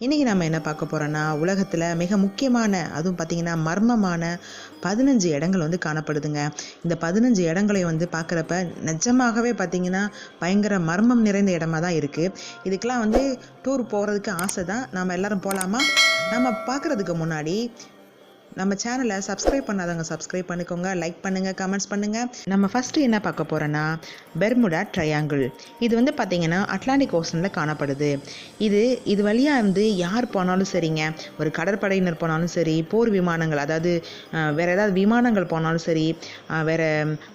இன்றைக்கி நம்ம என்ன பார்க்க போகிறோன்னா உலகத்தில் மிக முக்கியமான அதுவும் பார்த்திங்கன்னா மர்மமான பதினஞ்சு இடங்கள் வந்து காணப்படுதுங்க. இந்த பதினஞ்சு இடங்களை வந்து பார்க்குறப்ப நிஜமாகவே பார்த்திங்கன்னா பயங்கர மர்மம் நிறைந்த இடமா தான் இருக்குது இதுக்கெலாம் வந்து டூர் போகிறதுக்கு ஆசை தான். நம்ம எல்லாரும் போகலாமா நம்ம பார்க்குறதுக்கு முன்னாடி நம்ம சேனலை சப்ஸ்கிரைப் பண்ணாதவங்க சப்ஸ்கிரைப் பண்ணிக்கோங்க லைக் பண்ணுங்கள் கமெண்ட்ஸ் பண்ணுங்கள் நம்ம ஃபஸ்ட்டு என்ன பார்க்க போகிறோன்னா பெர்முடா ட்ரையாங்கிள் இது வந்து பார்த்திங்கன்னா அட்லாண்டிக் ஓஷனில் காணப்படுது. இது இது வழியாக வந்து யார் போனாலும் சரிங்க. ஒரு கடற்படையினர் போனாலும் சரி போர் விமானங்கள் அதாவது வேறு வேற ஏதாவது விமானங்கள் போனாலும் சரி வேறு வேற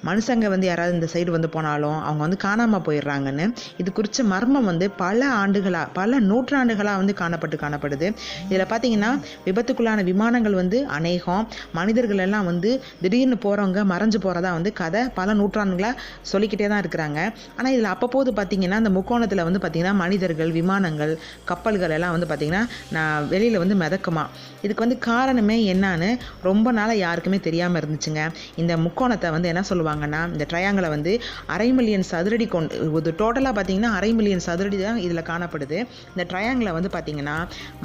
மனுஷங்க வந்து யாராவது இந்த சைடு வந்து போனாலும் அவங்க வந்து காணாமல் போயிடுறாங்கன்னு. இது குறித்த மர்மம் வந்து பல ஆண்டுகளாக பல நூற்றாண்டுகளாக வந்து காணப்பட்டு காணப்படுது. இதில் பார்த்தீங்கன்னா விபத்துக்குள்ளான விமானங்கள் வந்து அநேகம் மனிதர்கள் எல்லாம் வந்து திடீர்னு போகிறவங்க மறைஞ்சு போகிறதா வந்து கதை பல நூற்றாண்டுகளாக சொல்லிக்கிட்டே தான் இருக்கிறாங்க. ஆனால் இதில் அப்பப்போது பார்த்தீங்கன்னா அந்த முக்கோணத்தில் வந்து பார்த்திங்கன்னா மனிதர்கள் விமானங்கள் கப்பல்கள் எல்லாம் வந்து பார்த்திங்கன்னா நான் வெளியில் வந்து மிதக்குமா. இதுக்கு வந்து காரணமே என்னான்னு ரொம்ப நாளாக யாருக்குமே தெரியாமல் இருந்துச்சுங்க. இந்த முக்கோணத்தை வந்து என்ன சொல்லுவாங்கன்னா இந்த ட்ரையாங்கிளை வந்து அரை மில்லியன் சதுரடி கொண்டு இது டோட்டலாக பார்த்தீங்கன்னா அரை மில்லியன் சதுரடி தான் இதில் காணப்படுது. இந்த ட்ரையாங்கிளை வந்து பார்த்திங்கன்னா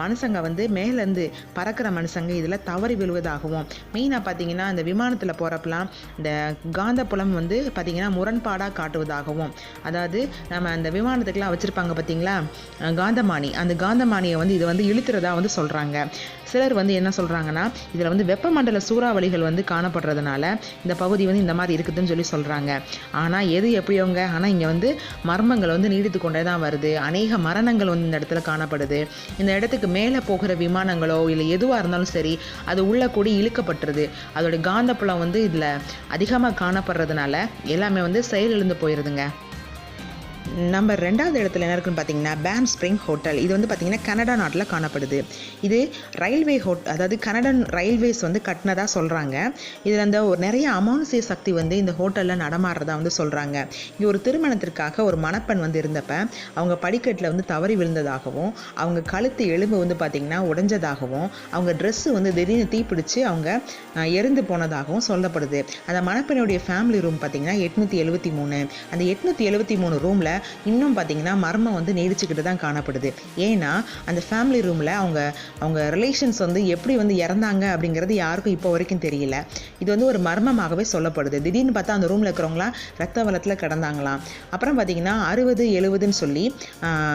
மனுஷங்க வந்து மேலேருந்து பறக்கிற மனுஷங்க இதில் தவறி விழுவதாகவும். மெயினாக பார்த்தீங்கன்னா இந்த விமானத்தில் போகிறப்பெல்லாம் இந்த காந்தப்புலம் வந்து பார்த்தீங்கன்னா முரண்பாடாக காட்டுவதாகவும். அதாவது நம்ம அந்த விமானத்துக்கெல்லாம் வச்சுருப்பாங்க பார்த்தீங்களா காந்தமானி. அந்த காந்தமானியை வந்து இதை வந்து இழுத்துறதா வந்து சொல்கிறாங்க சிலர் வந்து என்ன சொல்கிறாங்கன்னா இதில் வந்து வெப்பமண்டல சூறாவளிகள் வந்து காணப்படுறதுனால இந்த பகுதி வந்து இந்த மாதிரி இருக்குதுன்னு சொல்லி சொல்கிறாங்க ஆனால் எது எப்படியோங்க? ஆனால் இங்கே வந்து மர்மங்கள் வந்து நீடித்து கொண்டே தான் வருது. அநேக மரணங்கள் வந்து இந்த இடத்துல காணப்படுது. இந்த இடத்துக்கு மேலே போகிற விமானங்களோ இல்லை எதுவாக இருந்தாலும் சரி அது உள்ள உள்ள கூடி இழுக்கப்பட்டுருது. அதோட காந்தப்புலம் வந்து இதில் அதிகமாக காணப்படுறதுனால எல்லாமே வந்து செயலிழந்து போயிடுதுங்க நம்ம ரெண்டாவது இடத்துல என்ன இருக்குன்னு பார்த்தீங்கன்னா பேம் ஸ்ப்ரிங் ஹோட்டல் இது வந்து பார்த்தீங்கன்னா கனடா நாட்டில் காணப்படுது. இது ரயில்வே ஹோட் அதாவது கனடன் ரயில்வேஸ் வந்து கட்டினதாக சொல்கிறாங்க இதில் அந்த ஒரு நிறைய அமானுசிய சக்தி வந்து இந்த ஹோட்டலில் நடமாடுறதா வந்து சொல்கிறாங்க இங்கே ஒரு திருமணத்திற்காக ஒரு மணப்பெண் வந்து இருந்தப்ப அவங்க படிக்கட்டில் வந்து தவறி விழுந்ததாகவும் அவங்க கழுத்து எலும்பு வந்து பார்த்திங்கன்னா உடைஞ்சதாகவும் அவங்க ட்ரெஸ்ஸு வந்து திடீர்னு தீப்பிடிச்சு அவங்க எரிந்து போனதாகவும் சொல்லப்படுது. அந்த மணப்பெண்ணுடைய ஃபேமிலி ரூம் பார்த்தீங்கன்னா எட்நூற்றி எழுபத்தி மூணு. அந்த எட்நூற்றி எழுபத்தி மூணு ரூமில் இன்னும் பார்த்தீங்கன்னா மர்மம் வந்து நீடிச்சுக்கிட்டு தான் காணப்படுது. ஏன்னா அந்த ஃபேமிலி ரூமில் அவங்க அவங்க ரிலேஷன்ஸ் வந்து எப்படி வந்து இறந்தாங்க அப்படிங்கிறது யாருக்கும் இப்போ வரைக்கும் தெரியல. இது வந்து ஒரு மர்மமாகவே சொல்லப்படுது. திடீர்னு பார்த்தா அந்த ரூமில் இருக்கிறவங்களாம் ரத்த வளத்தில் கிடந்தாங்களாம். அப்புறம் பார்த்தீங்கன்னா அறுபது எழுபதுன்னு சொல்லி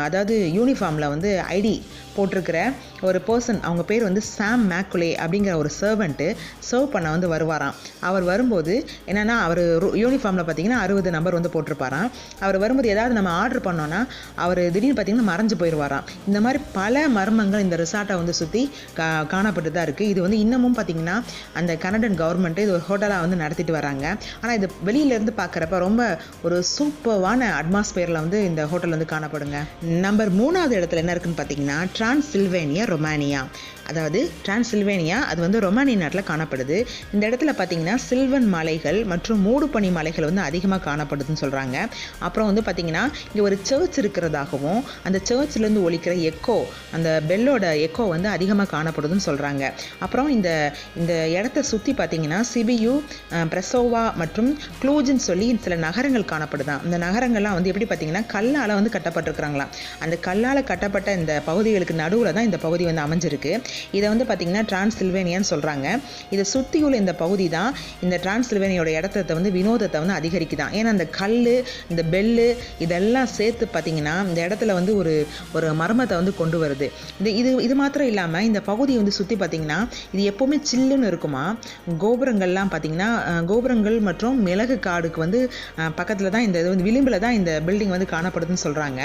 அதாவது யூனிஃபார்மில் வந்து ஐடி போட்டிருக்கிற ஒரு பர்சன் அவங்க பேர் வந்து சாம் மேக்குலே அப்படிங்கிற ஒரு சர்வெண்ட்டு சர்வ் பண்ண வந்து வருவாராம். அவர் வரும்போது என்னென்னா அவர் யூனிஃபார்மில் பார்த்தீங்கன்னா அறுபது நம்பர் வந்து போட்டிருப்பாராம். அவர் வரும்போது ஏதாவது நம்ம ஆர்டர் பண்ணோன்னா அவர் திடீர்னு பார்த்தீங்கன்னா மறைஞ்சு போயிடுவாராம் இந்த மாதிரி பல மர்மங்கள் இந்த ரிசார்ட்டை வந்து சுற்றி கா காணப்பட்டு தான் இருக்குது இது வந்து இன்னமும் பார்த்தீங்கன்னா அந்த கனடன் கவர்மெண்ட்டு இது ஒரு ஹோட்டலாக வந்து நடத்திட்டு வராங்க. ஆனால் இது வெளியிலேருந்து பார்க்குறப்ப ரொம்ப ஒரு சூப்பர்வான அட்மாஸ்பியரில் வந்து இந்த ஹோட்டல் வந்து காணப்படுங்க. நம்பர் மூணாவது இடத்துல என்ன இருக்குன்னு பார்த்தீங்கன்னா டிரான்சில்வேனியா ரொமானியா அதாவது டிரான்சில்வேனியா அது வந்து ரொமானிய நாட்டில் காணப்படுது. இந்த இடத்துல பார்த்தீங்கன்னா சில்வன் மலைகள் மற்றும் மூடுபனி மலைகள் வந்து அதிகமாக காணப்படுதுன்னு சொல்கிறாங்க அப்புறம் வந்து பார்த்தீங்கன்னா இங்கே ஒரு சர்ச் இருக்கிறதாகவும் அந்த சர்ச்லேருந்து ஒழிக்கிற எக்கோ அந்த பெல்லோட எக்கோ வந்து அதிகமாக காணப்படுதுன்னு சொல்கிறாங்க அப்புறம் இந்த இந்த இடத்த சுற்றி பார்த்தீங்கன்னா சிபியு பிரசோவா மற்றும் க்ளூஜின்னு சொல்லி சில நகரங்கள் காணப்படுதான் இந்த நகரங்கள்லாம் வந்து எப்படி பார்த்தீங்கன்னா கல்லால் வந்து கட்டப்பட்டிருக்கிறாங்களாம். அந்த கல்லால் கட்டப்பட்ட இந்த பகுதிகளுக்கு நடுவில் தான் இந்த பகுதி வந்து அமைஞ்சிருக்கு. இதை வந்து பார்த்தீங்கன்னா டிரான்சில்வேனியான்னு சொல்கிறாங்க இதை சுற்றியுள்ள இந்த பகுதி தான் இந்த டிரான்சில்வேனியோட இடத்த வந்து வினோதத்தை வந்து அதிகரிக்குதான் ஏன்னா அந்த கல் இந்த பெல்லு இதெல்லாம் சேர்த்து பார்த்தீங்கன்னா இந்த இடத்துல வந்து ஒரு ஒரு மர்மத்தை வந்து கொண்டு வருது. இந்த இது இது மாத்திரம் இல்லாமல் இந்த பகுதியை வந்து சுற்றி பார்த்தீங்கன்னா இது எப்போவுமே சில்லுன்னு இருக்குமா? கோபுரங்கள்லாம் பார்த்திங்கன்னா கோபுரங்கள் மற்றும் மிளகு காடுக்கு வந்து பக்கத்தில் தான் இந்த இது வந்து விளிம்பில் தான் இந்த பில்டிங் வந்து காணப்படுதுன்னு சொல்கிறாங்க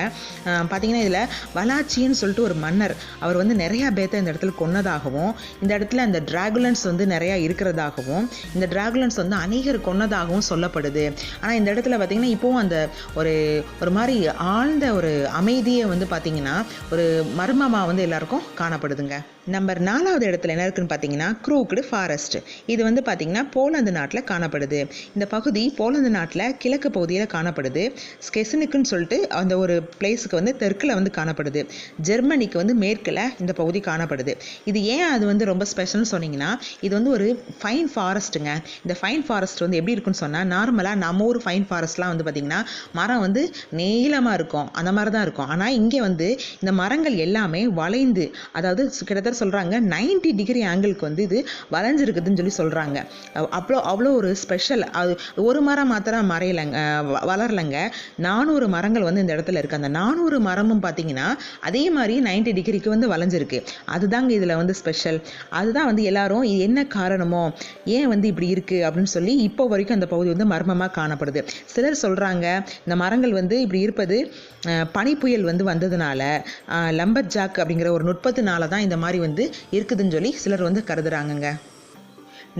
பார்த்திங்கன்னா இதில் வலாச்சின்னு சொல்லிட்டு ஒரு மன்னர் அவர் வந்து நிறையா பேர்த்த இந்த இடத்துல கொன்னதாகவும் இந்த இடத்துல அந்த டிராகுலன்ஸ் வந்து நிறையா இருக்கிறதாகவும் இந்த டிராகுலன்ஸ் வந்து அநேகர் கொன்னதாகவும் சொல்லப்படுது. ஆனால் இந்த இடத்துல பார்த்திங்கன்னா இப்போவும் அந்த ஒரு ஒரு மாதிரி ஆழ்ந்த ஒரு அமைதியை வந்து பார்த்திங்கன்னா ஒரு மர்மமாக வந்து எல்லாருக்கும் காணப்படுதுங்க. நம்பர் நாலாவது இடத்துல என்ன இருக்குன்னு பார்த்தீங்கன்னா க்ரூக்டு ஃபாரஸ்ட் இது வந்து பார்த்தீங்கன்னா போலந்து நாட்டில் காணப்படுது. இந்த பகுதி போலந்து நாட்டில் கிழக்கு பகுதியில் காணப்படுது. ஸ்கெசனுக்குன்னு சொல்லிட்டு அந்த ஒரு பிளேஸுக்கு வந்து தெற்கில் வந்து காணப்படுது. ஜெர்மனிக்கு வந்து மேற்கில் இந்த பகுதி காணப்படுது. இது ஏன் அது வந்து ரொம்ப ஸ்பெஷல்னு சொன்னீங்கன்னா இது வந்து ஒரு ஃபைன் ஃபாரஸ்ட்டுங்க இந்த ஃபைன் ஃபாரஸ்ட் வந்து எப்படி இருக்குன்னு சொன்னால் நார்மலாக நம்ம ஊர் ஃபைன் ஃபாரஸ்ட்லாம் வந்து பார்த்திங்கன்னா மரம் வந்து நீளமாக இருக்கும். அந்த மாதிரி தான் இருக்கும். ஆனால் இங்கே வந்து இந்த மரங்கள் எல்லாமே வளைந்து அதாவது கிட்டத்தட்ட சொல்கிறாங்க 90 டிகிரி ஆங்கிளுக்கு வந்து இது வளைஞ்சிருக்குதுன்னு சொல்லி சொல்கிறாங்க அவ்வளோ அவ்வளோ ஒரு ஸ்பெஷல் அது ஒரு மரம் மாத்திரம் மறையலைங்க வ- வளரலைங்க. நானூறு மரங்கள் வந்து இந்த இடத்துல இருக்குது அந்த நானூறு மரமும் பார்த்தீங்கன்னா அதே மாதிரி 90 டிகிரிக்கு வந்து வளைஞ்சிருக்கு. அதுதாங்க இதில் வந்து ஸ்பெஷல் அதுதான் வந்து எல்லாரும் இது என்ன காரணமோ ஏன் வந்து இப்படி இருக்குது அப்படின்னு சொல்லி இப்போ வரைக்கும் அந்த பகுதி வந்து மர்மமாக காணப்படுது. சிலர் சொல்கிறாங்க இந்த மரங்கள் வந்து இப்படி இருப்பது பனி புயல் வந்து வந்ததுனால லம்பர் ஜாக் அப்படிங்கிற ஒரு நுட்பத்தினால தான் இந்த மாதிரி வந்து இருக்குதுன்னு சொல்லி சிலர் வந்து கருதுகிறாங்கங்க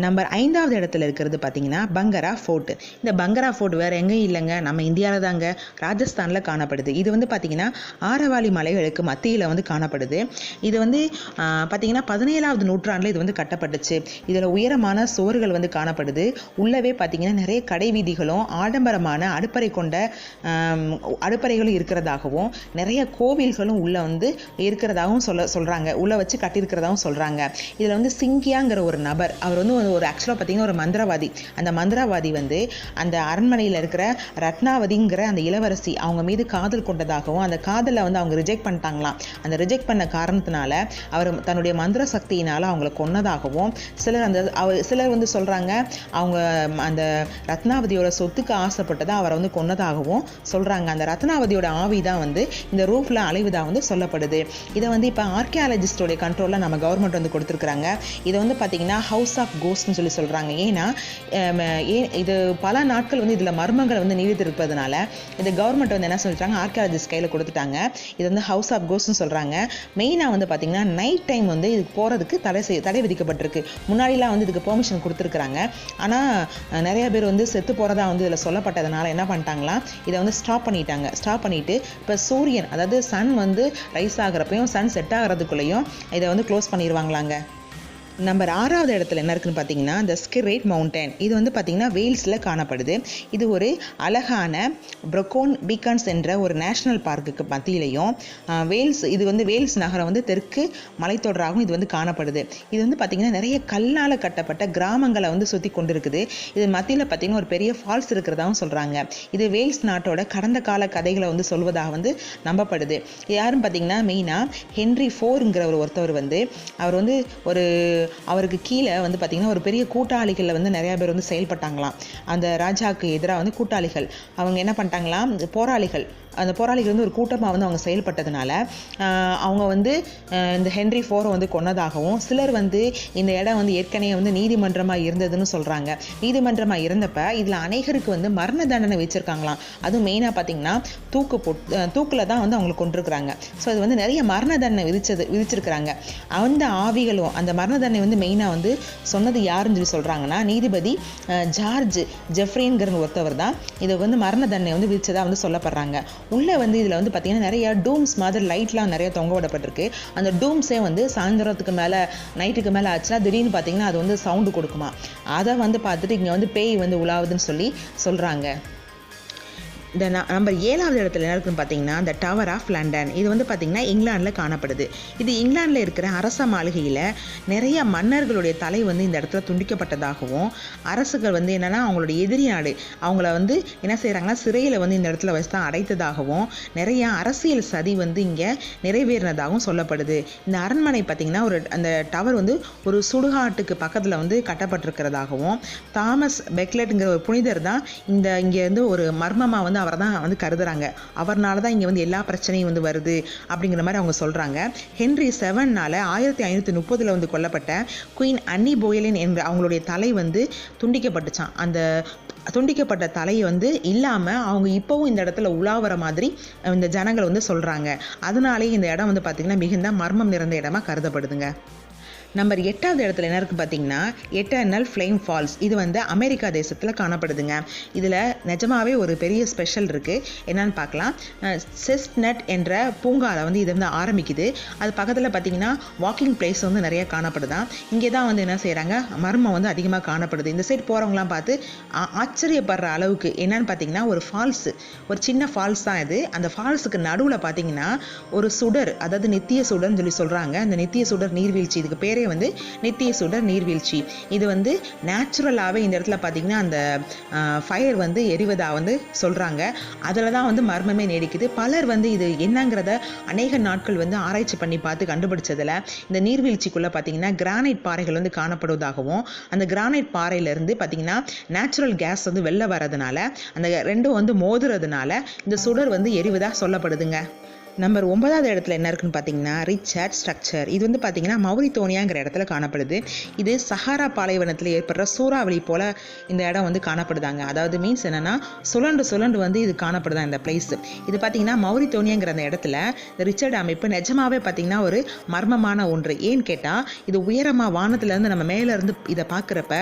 நம்பர் ஐந்தாவது இடத்துல இருக்கிறது பார்த்தீங்கன்னா பங்கரா ஃபோர்ட். இந்த பங்கரா ஃபோர்ட் வேறு எங்கேயும் இல்லைங்க. நம்ம இந்தியாவில் தாங்க ராஜஸ்தானில் காணப்படுது. இது வந்து பார்த்தீங்கன்னா ஆரவாலி மலைகளுக்கு மத்தியில் வந்து காணப்படுது. இது வந்து பார்த்திங்கன்னா பார்த்தீங்கன்னா பதினேழாவது நூற்றாண்டில் இது வந்து கட்டப்பட்டுச்சு. இதில் உயரமான சுவர்கள் வந்து காணப்படுது. உள்ளவே பார்த்தீங்கன்னா நிறைய கடை வீதிகளும் ஆடம்பரமான அடுப்பறை கொண்ட அடுப்பறைகளும் இருக்கிறதாகவும் நிறைய கோவில்களும் உள்ளே வந்து இருக்கிறதாகவும் சொல்ல சொல்கிறாங்க உள்ளே வச்சு கட்டியிருக்கிறதாகவும் சொல்கிறாங்க இதில் வந்து சிங்கியாங்கிற ஒரு நபர் அவர் வந்து ஒரு- ஒரு ஆக்சுவலாக பார்த்தீங்கன்னா ஒரு மந்திரவாதி. அந்த மந்திரவாதி வந்து அந்த அரண்மனையில் இருக்கிற ரத்னாவதிங்கிற அந்த இளவரசி அவங்க மீது காதல் கொண்டதாகவும் அந்த காதலை வந்து அவங்க ரிஜெக்ட் பண்ணிட்டாங்களாம். அந்த ரிஜெக்ட் பண்ண காரணத்தினால அவர் தன்னுடைய மந்திர சக்தியினால் அவங்கள கொன்னதாகவும் சிலர் அந்த அவர் சிலர் வந்து சொல்கிறாங்க அவங்க அந்த ரத்னாவதியோட சொத்துக்கு ஆசைப்பட்டதை அவரை வந்து கொன்னதாகவும் சொல்கிறாங்க அந்த ரத்னாவதியோட ஆவி தான் வந்து இந்த ரூஃபில் அலைவுதா வந்து சொல்லப்படுது. இதை வந்து இப்போ ஆர்கியாலஜிஸ்டோடைய கண்ட்ரோலில் நம்ம கவர்மெண்ட் வந்து கொடுத்துருக்குறாங்க. இதை வந்து பார்த்தீங்கன்னா ஹவுஸ் ஆஃப் போஸ்ட்னு சொல்லி சொல்கிறாங்க ஏன்னா ஏ இது பல நாட்கள் வந்து இதில் மர்மங்கள் வந்து நீடித்திருப்பதனால இந்த கவர்மெண்ட் வந்து என்ன சொல்லிட்டாங்க ஆர்கியாலஜிஸ்ட் கையில் கொடுத்துட்டாங்க. இது வந்து ஹவுஸ் ஆஃப் கோஸ்ட்னு சொல்கிறாங்க மெயினாக வந்து பார்த்திங்கன்னா நைட் டைம் வந்து இதுக்கு போகிறதுக்கு தடை செய் தடை விதிக்கப்பட்டிருக்கு. முன்னாடிலாம் வந்து இதுக்கு பெர்மிஷன் கொடுத்துருக்குறாங்க. ஆனால் நிறைய பேர் வந்து செத்து போகிறதா வந்து இதில் சொல்லப்பட்டதுனால என்ன பண்ணிட்டாங்களா இதை வந்து ஸ்டாப் பண்ணிட்டாங்க. ஸ்டாப் பண்ணிவிட்டு இப்போ சூரியன் அதாவது சன் வந்து ரைஸ் ஆகிறப்பையும் சன் செட் ஆகிறதுக்குள்ளேயும் இதை வந்து க்ளோஸ் பண்ணிடுவாங்களாங்க நம்பர் ஆறாவது இடத்துல என்ன இருக்குன்னு பார்த்தீங்கன்னா த ஸ்கிரேட் மவுண்டன் இது வந்து பார்த்திங்கன்னா வேல்ஸில் காணப்படுது. இது ஒரு அழகான ப்ரொக்கோன் பீகான்ஸ் என்ற ஒரு நேஷனல் பார்க்குக்கு மத்தியிலையும் வேல்ஸ் இது வந்து வேல்ஸ் நகரம் வந்து தெற்கு மலைத்தொடராகவும் இது வந்து காணப்படுது. இது வந்து பார்த்திங்கன்னா நிறைய கல்லால் கட்டப்பட்ட கிராமங்களை வந்து சுற்றி கொண்டு இருக்குது இது மத்தியில் பார்த்தீங்கன்னா ஒரு பெரிய ஃபால்ஸ் இருக்கிறதாகவும் சொல்கிறாங்க இது வேல்ஸ் நாட்டோட கடந்த கால கதைகளை வந்து சொல்வதாக வந்து நம்பப்படுது. இது யாருன்னு பார்த்தீங்கன்னா மெயினாக ஹென்ரி ஃபோருங்கிற ஒரு ஒருத்தவர் வந்து அவர் வந்து ஒரு அவருக்கு கீழே வந்து பார்த்தீங்கன்னா ஒரு பெரிய கூட்டாளிகளில் வந்து நிறையா பேர் வந்து செயல்பட்டாங்களாம். அந்த ராஜாவுக்கு எதிராக வந்து கூட்டாளிகள். அவங்க என்ன பண்ணிட்டாங்களாம்? போராளிகள். அந்த போராளிகள் வந்து ஒரு கூட்டமாக வந்து அவங்க செயல்பட்டதுனால அவங்க வந்து இந்த ஹென்ரி ஃபோரை வந்து கொன்னதாகவும் சிலர் வந்து இந்த இடம் வந்து ஏற்கனவே வந்து நீதிமன்றமாக இருந்ததுன்னு சொல்கிறாங்க நீதிமன்றமாக இருந்தப்ப இதில் அநேகருக்கு வந்து மரண தண்டனை வச்சுருக்காங்களாம். அதுவும் மெயினாக பார்த்தீங்கன்னா தூக்கு போட் தூக்கில் தான் வந்து அவங்களுக்கு கொண்டிருக்கிறாங்க ஸோ இது வந்து நிறைய மரண தண்டனை விதிச்சது விதிச்சிருக்கிறாங்க. அந்த ஆவிகளும் அந்த மரண தண்டனை வந்து மெயினாக வந்து சொன்னது யாருன்னு சொல்லி சொல்கிறாங்கன்னா நீதிபதி ஜார்ஜ் ஜெஃப்ரின்கிற ஒருத்தவர் தான். இதை வந்து மரண தண்டனை வந்து விதிச்சதாக வந்து சொல்லப்படுறாங்க. உள்ளே வந்து இதில் வந்து பார்த்திங்கன்னா நிறைய டூம்ஸ் மாதிரி லைட்லாம் நிறைய தொங்க விடப்பட்டிருக்கு. அந்த டூம்ஸே வந்து சாயந்தரத்துக்கு மேலே நைட்டுக்கு மேலே ஆச்சுன்னா திடீர்னு பார்த்திங்கன்னா அது வந்து சவுண்டு கொடுக்குமா. அதை வந்து பார்த்துட்டு இங்கே வந்து பேய் வந்து உலாவுதுன்னு சொல்லி சொல்கிறாங்க இந்த நம்பர் ஏழாவது இடத்துல என்ன இருக்குன்னு பார்த்தீங்கன்னா இந்த டவர் ஆஃப் லண்டன் இது வந்து பார்த்திங்கன்னா இங்கிலாந்தில் காணப்படுது. இது இங்கிலாந்தில் இருக்கிற அரச மாளிகையில் நிறைய மன்னர்களுடைய தலை வந்து இந்த இடத்துல துண்டிக்கப்பட்டதாகவும் அரசுகள் வந்து என்னென்னா அவங்களுடைய எதிரி நாடு அவங்கள வந்து என்ன செய்கிறாங்கன்னா சிறையில் வந்து இந்த இடத்துல வச்சு தான் அடைத்ததாகவும் நிறைய அரசியல் சதி வந்து இங்கே நிறைவேறினதாகவும் சொல்லப்படுது. இந்த அரண்மனை பார்த்திங்கன்னா ஒரு அந்த டவர் வந்து ஒரு சுடுகாட்டுக்கு பக்கத்தில் வந்து கட்டப்பட்டிருக்கிறதாகவும் தாமஸ் பெக்லெட்டுங்கிற ஒரு புனிதர் தான் இந்த இங்கே வந்து ஒரு மர்மமாக வந்து அவரை தான் வந்து கருதுறாங்க. அவர்னால தான் இங்கே வந்து எல்லா பிரச்சனையும் வந்து வருது அப்படிங்கிற மாதிரி அவங்க சொல்கிறாங்க ஹென்ரி செவன்னால் ஆயிரத்தி ஐநூற்றி முப்பதில் வந்து கொல்லப்பட்ட குயின் அன்னி போயலின் என்ற அவங்களுடைய தலை வந்து துண்டிக்கப்பட்டுச்சான் அந்த துண்டிக்கப்பட்ட தலை வந்து இல்லாமல் அவங்க இப்போவும் இந்த இடத்துல உலாவற மாதிரி இந்த ஜனங்கள் வந்து சொல்கிறாங்க அதனாலே இந்த இடம் வந்து பார்த்திங்கன்னா மிகுந்த மர்மம் நிறைந்த இடமா கருதப்படுதுங்க. நம்பர் எட்டாவது இடத்துல என்ன இருக்குது பார்த்தீங்கன்னா எட்டர்னல் ஃப்ளேம் ஃபால்ஸ் இது வந்து அமெரிக்கா தேசத்தில் காணப்படுதுங்க. இதில் நிஜமாவே ஒரு பெரிய ஸ்பெஷல் இருக்குது என்னன்னு பார்க்கலாம். செஸ்ட்நட் என்ற பூங்காவில் வந்து இது வந்து ஆரம்பிக்குது. அது பக்கத்தில் பார்த்தீங்கன்னா வாக்கிங் பிளேஸ் வந்து நிறைய காணப்படுதான். இங்கே தான் வந்து என்ன செய்கிறாங்க மர்மம் வந்து அதிகமாக காணப்படுது. இந்த சைடு போகிறவங்களாம் பார்த்து ஆ- ஆச்சரியப்படுற அளவுக்கு என்னன்னு பார்த்தீங்கன்னா ஒரு ஃபால்ஸு ஒரு சின்ன ஃபால்ஸ் தான் இது. அந்த ஃபால்ஸுக்கு நடுவில் பார்த்தீங்கன்னா ஒரு சுடர் அதாவது நித்திய சுடர்னு சொல்லி சொல்கிறாங்க அந்த நித்திய சுடர் நீர்வீழ்ச்சி. இதுக்கு பேரே வந்து நித்திய சுடர் நீர்வீழ்ச்சி. இது வந்து நேச்சுரலாகவே இந்த இடத்துல பார்த்தீங்கன்னா அந்த ஃபயர் வந்து எரிவதாக வந்து சொல்கிறாங்க அதில் தான் வந்து மர்மமே நீடிக்குது. பலர் வந்து இது என்னங்கிறத அநேக நாட்கள் வந்து ஆராய்ச்சி பண்ணி பார்த்து கண்டுபிடிச்சதில் இந்த நீர்வீழ்ச்சிக்குள்ளே பார்த்தீங்கன்னா கிரானைட் பாறைகள் வந்து காணப்படுவதாகவும் அந்த கிரானைட் பாறையிலேருந்து பார்த்தீங்கன்னா நேச்சுரல் கேஸ் வந்து வெளில வர்றதுனால அந்த ரெண்டும் வந்து மோதுறதுனால இந்த சுடர் வந்து எரிவதாக சொல்லப்படுதுங்க. நம்பர் ஒன்பதாவது இடத்துல என்ன இருக்குன்னு பார்த்தீங்கன்னா ரிச்சர்ட் ஸ்ட்ரக்சர் இது வந்து பார்த்தீங்கன்னா மௌரித்தோனியாங்கிற இடத்துல காணப்படுது. இது சஹாரா பாலைவனத்தில் ஏற்படுற சூறாவளி போல இந்த இடம் வந்து காணப்படுதாங்க. அதாவது மீன்ஸ் என்னன்னா சுழண்டு சுழண்டு வந்து இது காணப்படுதான் இந்த பிளேஸ் இது பார்த்தீங்கன்னா மௌரித்தோனியாங்கிற அந்த இடத்துல இந்த ரிச்சர்ட் அமைப்பு நிஜமாவே பார்த்தீங்கன்னா ஒரு மர்மமான ஒன்று. ஏன்னு கேட்டால் இது உயரமாக வானத்துலேருந்து நம்ம மேலேருந்து இதை பார்க்குறப்ப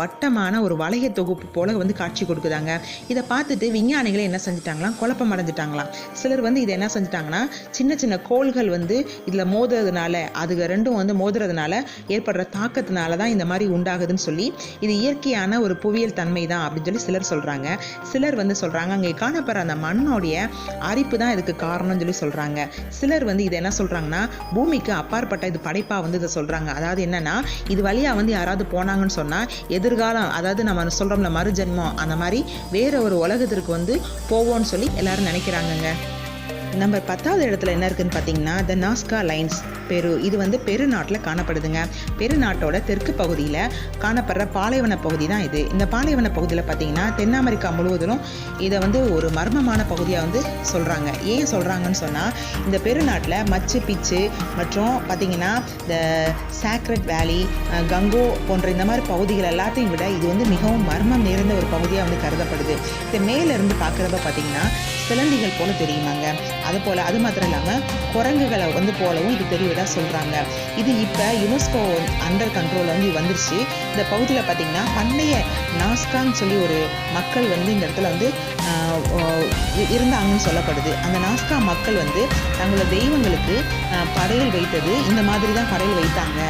வட்டமான ஒரு வளைய தொகுப்பு போல வந்து காட்சி கொடுக்குதாங்க. இதை பார்த்துட்டு விஞ்ஞானிகளே என்ன செஞ்சுட்டாங்களாம்? குழப்பம் அடைஞ்சிட்டாங்களாம். சிலர் வந்து இதை என்ன செஞ்சிட்டாங்கன்னா சின்ன சின்ன கோள்கள் வந்து இதில் மோதுறதுனால அதுக ரெண்டும் வந்து மோதுறதுனால ஏற்படுற தாக்கத்தினால தான் இந்த மாதிரி உண்டாகுதுன்னு சொல்லி இது இயற்கையான ஒரு புவியியல் தன்மை தான் அப்படின்னு சொல்லி சிலர் சொல்கிறாங்க சிலர் வந்து சொல்கிறாங்க அங்கே காணப்படுற அந்த மண்ணோடைய அரிப்பு தான் இதுக்கு காரணம்னு சொல்லி சொல்கிறாங்க சிலர் வந்து இதை என்ன சொல்கிறாங்கன்னா பூமிக்கு அப்பாற்பட்ட இது படைப்பாக வந்து இதை சொல்கிறாங்க அதாவது என்னென்னா இது வழியாக வந்து யாராவது போனாங்கன்னு சொன்னால் எதிர்காலம் அதாவது நம்ம சொல்கிறோம்ல மறுஜென்மம் அந்த மாதிரி வேற ஒரு உலகத்திற்கு வந்து போவோம்னு சொல்லி எல்லாரும் நினைக்கிறாங்கங்க. நம்பர் பத்தாவது இடத்துல என்ன இருக்குன்னு பார்த்தீங்கன்னா த நாஸ்கா லைன்ஸ் பெரு இது வந்து பெருநாட்டில் காணப்படுதுங்க. பெருநாட்டோட தெற்கு பகுதியில் காணப்படுற பாலைவன பகுதி தான் இது. இந்த பாலைவன பகுதியில் பார்த்தீங்கன்னா தென் அமெரிக்கா முழுவதிலும் இதை வந்து ஒரு மர்மமான பகுதியாக வந்து சொல்கிறாங்க ஏன் சொல்கிறாங்கன்னு சொன்னால் இந்த பெருநாட்டில் மச்சு பிச்சு மற்றும் பார்த்தீங்கன்னா இந்த சாக்ரட் வேலி கங்கோ போன்ற இந்த மாதிரி பகுதிகள் எல்லாத்தையும் விட இது வந்து மிகவும் மர்மம் நிறைந்த ஒரு பகுதியாக வந்து கருதப்படுது. இந்த மேலேருந்து பார்க்குறப்ப பார்த்தீங்கன்னா சிலந்திகள் போல தெரியுமாங்க. அது போல் அது மாத்திரம் இல்லாமல் குரங்குகளை வந்து போலவும் இது தெரிவதாக சொல்கிறாங்க இது இப்போ யுனெஸ்கோ அண்டர் கண்ட்ரோல் வந்து வந்துருச்சு. இந்த பகுதியில் பார்த்தீங்கன்னா பண்டைய நாஸ்கான்னு சொல்லி ஒரு மக்கள் வந்து இந்த இடத்துல வந்து இருந்தாங்கன்னு சொல்லப்படுது. அந்த நாஸ்கா மக்கள் வந்து தங்களோட தெய்வங்களுக்கு படையல் வைத்தது. இந்த மாதிரி தான் படையல் வைத்தாங்க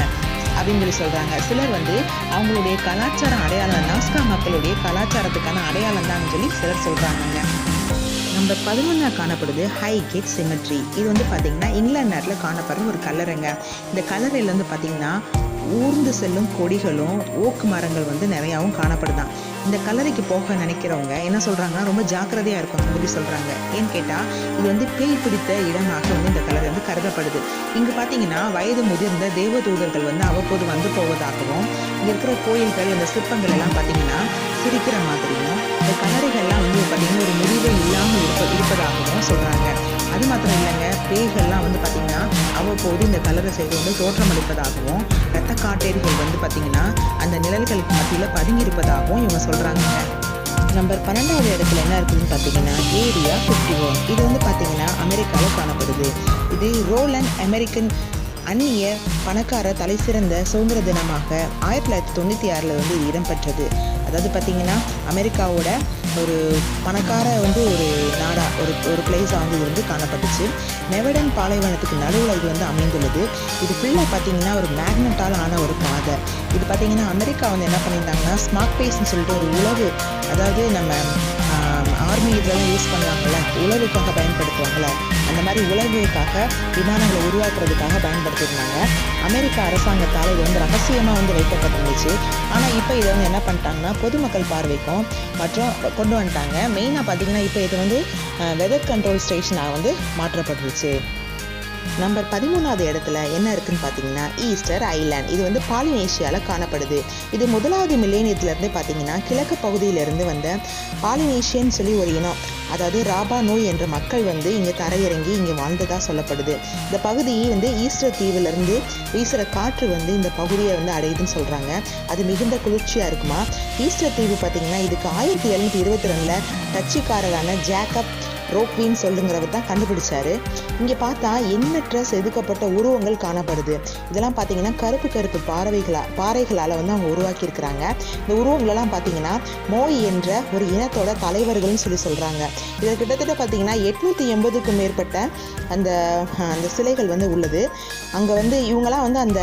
அப்படின்னு சொல்லி சொல்கிறாங்க சிலர் வந்து அவங்களுடைய கலாச்சார அடையாளம் நாஸ்கா மக்களுடைய கலாச்சாரத்துக்கான அடையாளம் தான் சொல்லி சிலர் சொல்கிறாங்கங்க நம்பர் பதினொன்றா காணப்படுது ஹை கேட் சிமெட்ரி இது வந்து பார்த்தீங்கன்னா இங்கிலாந்து நாட்டில் காணப்படுற ஒரு கல்லறைங்க இந்த கல்லறையில் வந்து பார்த்தீங்கன்னா ஊர்ந்து செல்லும் கொடிகளும் ஓக்கு மரங்கள் வந்து நிறையாவும் காணப்படுதான். இந்த கல்லறைக்கு போக நினைக்கிறவங்க என்ன சொல்கிறாங்கன்னா ரொம்ப ஜாக்கிரதையாக இருக்கும் அப்படி சொல்கிறாங்க ஏன்னு கேட்டால் இது வந்து பேய் பிடித்த இடமாக வந்து இந்த கலர் வந்து கருதப்படுது. இங்கே பார்த்தீங்கன்னா வயது முதிர்ந்த தேவதூதர்கள் வந்து அவ்வப்போது வந்து போவதாகவும் இங்கே இருக்கிற கோயில்கள் இந்த சிற்பங்கள் எல்லாம் பார்த்தீங்கன்னா சிரிக்கிற மாதிரியும் இந்த கண்ணடைகள்லாம் வந்து பார்த்தீங்கன்னா ஒரு முடிவே இல்லாமல் இருப்ப இருப்பதாகவும் சொல்கிறாங்க அது மாத்திரம் இல்லைங்க பேய்கள்லாம் வந்து பார்த்திங்கன்னா அவ்வப்போது இந்த கலரை செய்து வந்து தோற்றமளிப்பதாகவும் இரத்த காட்டேரிகள் வந்து பார்த்திங்கன்னா அந்த நிழல்களுக்கு மத்தியில் பதுங்கி இருப்பதாகவும் இவங்க சொல்கிறாங்க நம்பர் பன்னெண்டாவது இடத்துல என்ன இருக்குதுன்னு பார்த்தீங்கன்னா ஏரியா ஃபிஃப்டி ஒன் இது வந்து பார்த்தீங்கன்னா அமெரிக்காவில் காணப்படுது. இது ரோலன் அமெரிக்கன் அந்நிய பணக்கார தலைசிறந்த சுதந்திர தினமாக ஆயிரத்தி தொள்ளாயிரத்தி தொண்ணூற்றி ஆறில் வந்து இடம்பெற்றது. அதாவது பார்த்தீங்கன்னா அமெரிக்காவோட ஒரு பணக்கார வந்து ஒரு நாடா ஒரு ஒரு பிளேஸாக வந்து இது வந்து காணப்பட்டுச்சு. நெவடன் பாலைவனத்துக்கு நடுவில் இது வந்து அமைந்துள்ளது. இது ஃபுல்லாக பார்த்தீங்கன்னா ஒரு மேக்னட்டால் ஆன ஒரு பாதை. இது பார்த்தீங்கன்னா அமெரிக்கா வந்து என்ன பண்ணியிருந்தாங்கன்னா ஸ்மார்ட் பேஸ்ன்னு சொல்லிட்டு ஒரு உளவு அதாவது நம்ம ஆர்மி இதெல்லாம் யூஸ் பண்ணுவாங்கள்ல உழவுக்காக பயன்படுத்துவாங்கள்ல அந்த மாதிரி உழவுக்காக விமானங்களை உருவாக்குறதுக்காக பயன்படுத்தியிருந்தாங்க. அமெரிக்க அரசாங்கத்தால் இது வந்து ரகசியமாக வந்து வைக்கப்பட்டிருந்துச்சு. ஆனால் இப்போ இதை வந்து என்ன பண்ணிட்டாங்கன்னா பொதுமக்கள் பார்வைக்கும் மற்றும் கொண்டு வந்துட்டாங்க. மெயினாக பார்த்தீங்கன்னா இப்போ இது வந்து வெதர் கண்ட்ரோல் ஸ்டேஷனாக வந்து மாற்றப்பட்டுருச்சு. நம்பர் பதிமூணாவது இடத்துல என்ன இருக்குன்னு பார்த்தீங்கன்னா ஈஸ்டர் ஐலாண்ட் இது வந்து பாலினேஷியாவில் காணப்படுது. இது முதலாவது மில்லேனியத்துலேருந்து பார்த்தீங்கன்னா கிழக்கு பகுதியிலிருந்து வந்த பாலினேஷியன்னு சொல்லி ஒரு இனம். அதாவது ராபா நோய் என்ற மக்கள் வந்து இங்கே தரையிறங்கி இங்கே வாழ்ந்ததா சொல்லப்படுது. இந்த பகுதி வந்து ஈஸ்டர் தீவிலிருந்து வீசுகிற காற்று வந்து இந்த பகுதியை வந்து அடையுதுன்னு சொல்கிறாங்க அது மிகுந்த குளிர்ச்சியாக இருக்குமா? ஈஸ்டர் தீவு பார்த்தீங்கன்னா இதுக்கு ஆயிரத்தி எழுநூற்றி இருபத்தி ரெண்டில் டச்சுக்காரரான ஜேக்கப் ரோக்வின்னு சொல்லுங்கிறவர் தான் கண்டுபிடிச்சாரு. இங்கே பார்த்தா எண்ணற்ற செதுக்கப்பட்ட உருவங்கள் காணப்படுது. இதெல்லாம் பார்த்தீங்கன்னா கருப்பு கருப்பு பாறைகளா பாறைகளால் வந்து அவங்க உருவாக்கியிருக்கிறாங்க. இந்த உருவங்களெல்லாம் பார்த்தீங்கன்னா மோய் என்ற ஒரு இனத்தோட தலைவர்கள்னு சொல்லி சொல்கிறாங்க இதில் கிட்டத்தட்ட பார்த்தீங்கன்னா எட்நூற்றி எண்பதுக்கும் மேற்பட்ட அந்த அந்த சிலைகள் வந்து உள்ளது. அங்கே வந்து இவங்களாம் வந்து அந்த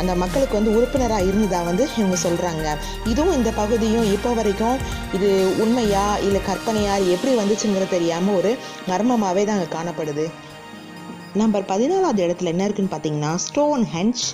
அந்த மக்களுக்கு வந்து உறுப்பினராக இருந்ததாக வந்து இவங்க சொல்கிறாங்க இதுவும் இந்த பகுதியும் இப்போ வரைக்கும் இது உண்மையா இல்லை கற்பனையா? எப்படி வந்துச்சுங்கிறது தெரியாமல் ஒரு மர்மமாகவே தான் அங்கே காணப்படுது. நம்பர் பதினாலாவது இடத்துல என்ன இருக்குன்னு பார்த்தீங்கன்னா ஸ்டோன் ஹென்ச்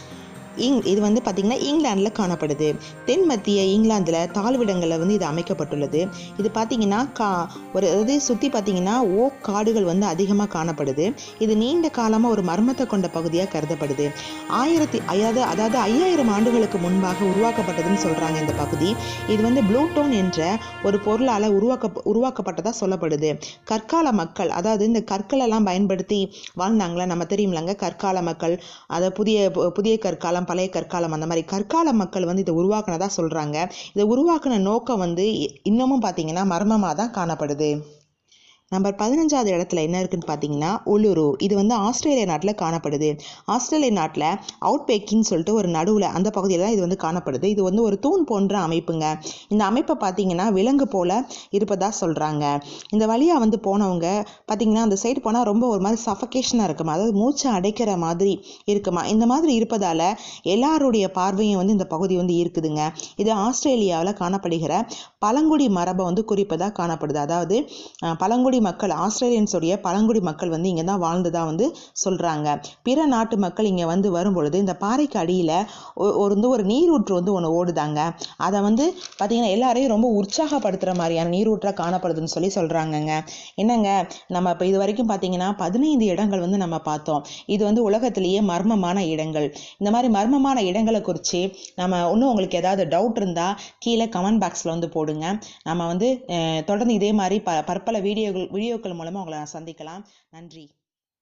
இங் இது வந்து பார்த்திங்கன்னா இங்கிலாந்தில் காணப்படுது. தென் மத்திய இங்கிலாந்தில் தாழ்விடங்களில் வந்து இது அமைக்கப்பட்டுள்ளது. இது பார்த்திங்கன்னா கா ஒரு அதாவது சுற்றி பார்த்திங்கன்னா ஓக் காடுகள் வந்து அதிகமாக காணப்படுது. இது நீண்ட காலமாக ஒரு மர்மத்தை கொண்ட பகுதியாக கருதப்படுது. ஆயிரத்தி அதாவது அதாவது ஐயாயிரம் ஆண்டுகளுக்கு முன்பாக உருவாக்கப்பட்டதுன்னு சொல்கிறாங்க இந்த பகுதி. இது வந்து ப்ளூட்டோன் என்ற ஒரு பொருளால் உருவாக்க உருவாக்கப்பட்டதாக சொல்லப்படுது. கற்கால மக்கள் அதாவது இந்த கற்களெல்லாம் பயன்படுத்தி வாழ்ந்தாங்களா? நம்ம தெரியுமில்லங்க. கற்கால மக்கள் அதை புதிய புதிய கற்காலம் பழைய கற்காலம். அந்த மாதிரி கற்கால மக்கள் வந்து இதை உருவாக்குனதா சொல்கிறாங்க இதை உருவாக்குன நோக்கம் வந்து இன்னமும் பார்த்தீங்கன்னா மர்மமாக தான் காணப்படுது. நம்பர் பதினஞ்சாவது இடத்துல என்ன இருக்குன்னு பார்த்தீங்கன்னா உளுரு இது வந்து ஆஸ்திரேலியா நாட்டில் காணப்படுது. ஆஸ்திரேலியா நாட்டில் அவுட் பேக்கின்னு சொல்லிட்டு ஒரு நடுவில் அந்த பகுதியில் தான் இது வந்து காணப்படுது. இது வந்து ஒரு தூண் போன்ற அமைப்புங்க. இந்த அமைப்பை பார்த்தீங்கன்னா விலங்கு போல் இருப்பதாக சொல்கிறாங்க இந்த வழியாக வந்து போனவங்க பார்த்தீங்கன்னா அந்த சைடு போனால் ரொம்ப ஒரு மாதிரி சஃபகேஷனாக இருக்குமா? அதாவது மூச்சை அடைக்கிற மாதிரி இருக்குமா? இந்த மாதிரி இருப்பதால் எல்லாருடைய பார்வையும் வந்து இந்த பகுதி வந்து இருக்குதுங்க இது ஆஸ்திரேலியாவில் காணப்படுகிற பழங்குடி மரபை வந்து குறிப்பதாக காணப்படுது. அதாவது பழங்குடி மக்கள் ஆஸ்திரேலியன்ஸுடைய பழங்குடி மக்கள் வந்து இங்கே தான் வாழ்ந்ததாக வந்து சொல்கிறாங்க பிற நாட்டு மக்கள் இங்கே வந்து வரும்பொழுது இந்த பாறைக்கு அடியில் ஒரு வந்து ஒரு நீரூற்று வந்து ஒன்று ஓடுதாங்க. அதை வந்து பார்த்திங்கன்னா எல்லாரையும் ரொம்ப உற்சாகப்படுத்துகிற மாதிரியான நீரூற்றாக காணப்படுதுன்னு சொல்லி சொல்கிறாங்கங்க என்னங்க நம்ம இப்போ இது வரைக்கும் பார்த்தீங்கன்னா பதினைந்து இடங்கள் வந்து நம்ம பார்த்தோம். இது வந்து உலகத்திலேயே மர்மமான இடங்கள். இந்த மாதிரி மர்மமான இடங்களை குறித்து நம்ம இன்னும் உங்களுக்கு ஏதாவது டவுட் இருந்தால் கீழே கமெண்ட் பாக்ஸில் வந்து போடுங்க. நம்ம வந்து தொடர்ந்து இதே மாதிரி ப பற்பல வீடியோகள் வீடியோக்கள் மூலமாக உங்களை நான் சந்திக்கலாம். நன்றி.